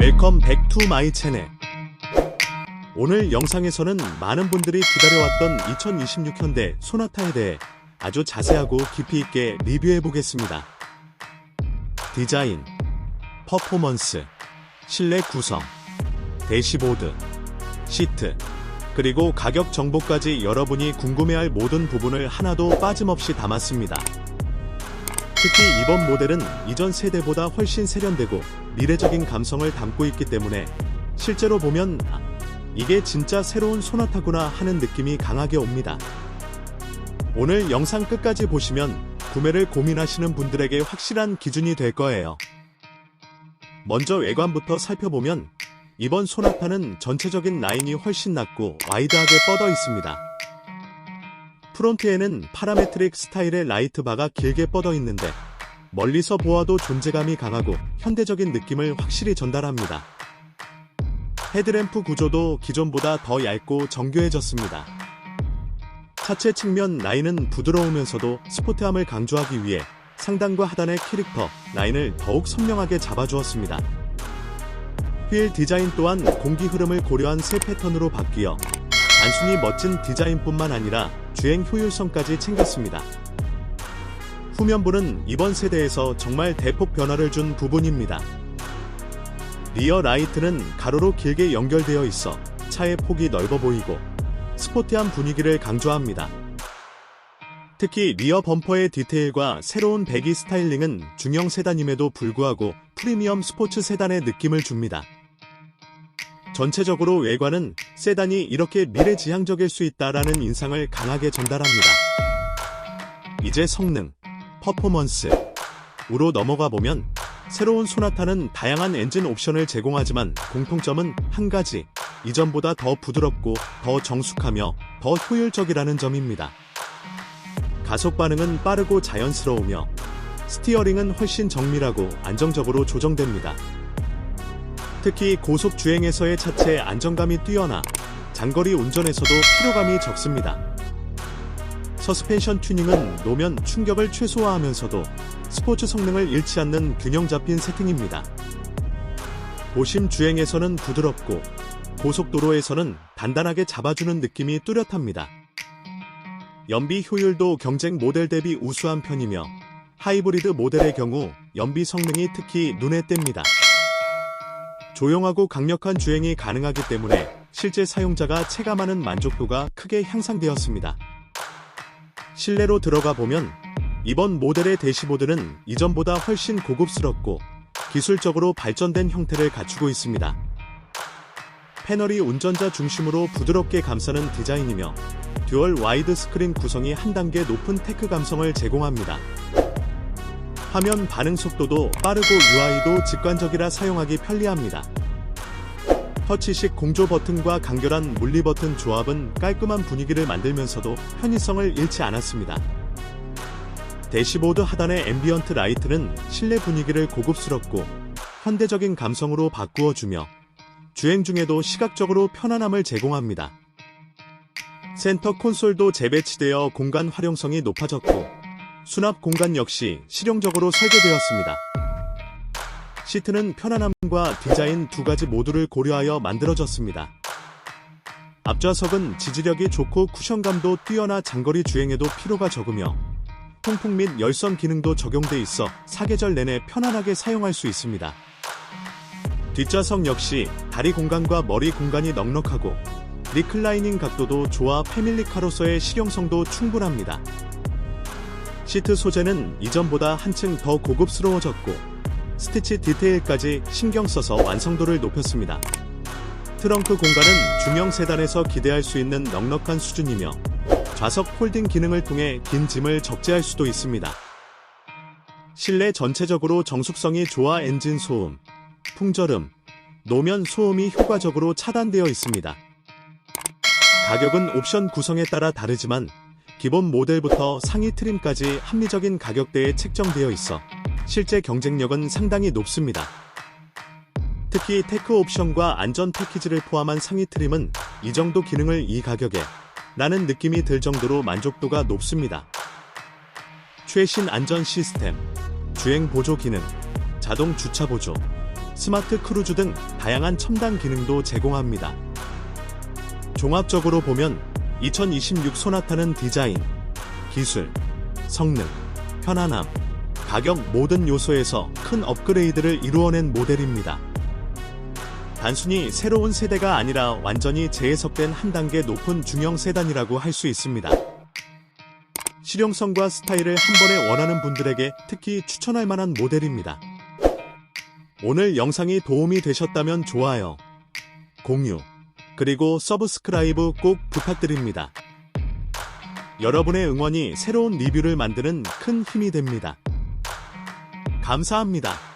웰컴 백 투 마이 채널 오늘 영상에서는 많은 분들이 기다려왔던 2026 현대 소나타에 대해 아주 자세하고 깊이 있게 리뷰해 보겠습니다. 디자인, 퍼포먼스, 실내 구성, 대시보드, 시트, 그리고 가격 정보까지 여러분이 궁금해할 모든 부분을 하나도 빠짐없이 담았습니다. 특히 이번 모델은 이전 세대보다 훨씬 세련되고 미래적인 감성을 담고 있기 때문에 실제로 보면 아, 이게 진짜 새로운 소나타구나 하는 느낌이 강하게 옵니다. 오늘 영상 끝까지 보시면 구매를 고민하시는 분들에게 확실한 기준이 될 거예요. 먼저 외관부터 살펴보면 이번 소나타는 전체적인 라인이 훨씬 낮고 와이드하게 뻗어 있습니다. 프론트에는 파라메트릭 스타일의 라이트 바가 길게 뻗어 있는데 멀리서 보아도 존재감이 강하고 현대적인 느낌을 확실히 전달합니다. 헤드램프 구조도 기존보다 더 얇고 정교해졌습니다. 차체 측면 라인은 부드러우면서도 스포트함을 강조하기 위해 상단과 하단의 캐릭터 라인을 더욱 선명하게 잡아주었습니다. 휠 디자인 또한 공기 흐름을 고려한 새 패턴으로 바뀌어 단순히 멋진 디자인뿐만 아니라 주행 효율성까지 챙겼습니다. 후면부는 이번 세대에서 정말 대폭 변화를 준 부분입니다. 리어 라이트는 가로로 길게 연결되어 있어 차의 폭이 넓어 보이고 스포티한 분위기를 강조합니다. 특히 리어 범퍼의 디테일과 새로운 배기 스타일링은 중형 세단임에도 불구하고 프리미엄 스포츠 세단의 느낌을 줍니다. 전체적으로 외관은 세단이 이렇게 미래지향적일 수 있다라는 인상을 강하게 전달합니다. 이제 성능, 퍼포먼스, 우로 넘어가 보면 새로운 소나타는 다양한 엔진 옵션을 제공하지만 공통점은 한 가지, 이전보다 더 부드럽고 더 정숙하며 더 효율적이라는 점입니다. 가속 반응은 빠르고 자연스러우며 스티어링은 훨씬 정밀하고 안정적으로 조정됩니다. 특히 고속 주행에서의 차체의 안정감이 뛰어나 장거리 운전에서도 피로감이 적습니다. 서스펜션 튜닝은 노면 충격을 최소화하면서도 스포츠 성능을 잃지 않는 균형 잡힌 세팅입니다. 도심 주행에서는 부드럽고 고속도로에서는 단단하게 잡아주는 느낌이 뚜렷합니다. 연비 효율도 경쟁 모델 대비 우수한 편이며 하이브리드 모델의 경우 연비 성능이 특히 눈에 띕니다. 조용하고 강력한 주행이 가능하기 때문에 실제 사용자가 체감하는 만족도가 크게 향상되었습니다. 실내로 들어가 보면 이번 모델의 대시보드는 이전보다 훨씬 고급스럽고 기술적으로 발전된 형태를 갖추고 있습니다. 패널이 운전자 중심으로 부드럽게 감싸는 디자인이며 듀얼 와이드 스크린 구성이 한 단계 높은 테크 감성을 제공합니다. 화면 반응 속도도 빠르고 UI도 직관적이라 사용하기 편리합니다. 터치식 공조 버튼과 간결한 물리 버튼 조합은 깔끔한 분위기를 만들면서도 편의성을 잃지 않았습니다. 대시보드 하단의 앰비언트 라이트는 실내 분위기를 고급스럽고 현대적인 감성으로 바꾸어 주며 주행 중에도 시각적으로 편안함을 제공합니다. 센터 콘솔도 재배치되어 공간 활용성이 높아졌고 수납 공간 역시 실용적으로 설계되었습니다. 시트는 편안함과 디자인 두 가지 모두를 고려하여 만들어졌습니다. 앞좌석은 지지력이 좋고 쿠션감도 뛰어나 장거리 주행에도 피로가 적으며 통풍 및 열선 기능도 적용돼 있어 사계절 내내 편안하게 사용할 수 있습니다. 뒷좌석 역시 다리 공간과 머리 공간이 넉넉하고 리클라이닝 각도도 좋아 패밀리카로서의 실용성도 충분합니다. 시트 소재는 이전보다 한층 더 고급스러워졌고 스티치 디테일까지 신경 써서 완성도를 높였습니다. 트렁크 공간은 중형 세단에서 기대할 수 있는 넉넉한 수준이며 좌석 홀딩 기능을 통해 긴 짐을 적재할 수도 있습니다. 실내 전체적으로 정숙성이 좋아 엔진 소음, 풍절음, 노면 소음이 효과적으로 차단되어 있습니다. 가격은 옵션 구성에 따라 다르지만 기본 모델부터 상위 트림까지 합리적인 가격대에 책정되어 있어 실제 경쟁력은 상당히 높습니다. 특히 테크 옵션과 안전 패키지를 포함한 상위 트림은 이 정도 기능을 이 가격에 라는 느낌이 들 정도로 만족도가 높습니다. 최신 안전 시스템, 주행 보조 기능, 자동 주차 보조, 스마트 크루즈 등 다양한 첨단 기능도 제공합니다. 종합적으로 보면 2026 소나타는 디자인, 기술, 성능, 편안함, 가격 모든 요소에서 큰 업그레이드를 이루어낸 모델입니다. 단순히 새로운 세대가 아니라 완전히 재해석된 한 단계 높은 중형 세단이라고 할 수 있습니다. 실용성과 스타일을 한 번에 원하는 분들에게 특히 추천할 만한 모델입니다. 오늘 영상이 도움이 되셨다면 좋아요, 공유, 그리고 서브스크라이브 꼭 부탁드립니다. 여러분의 응원이 새로운 리뷰를 만드는 큰 힘이 됩니다. 감사합니다.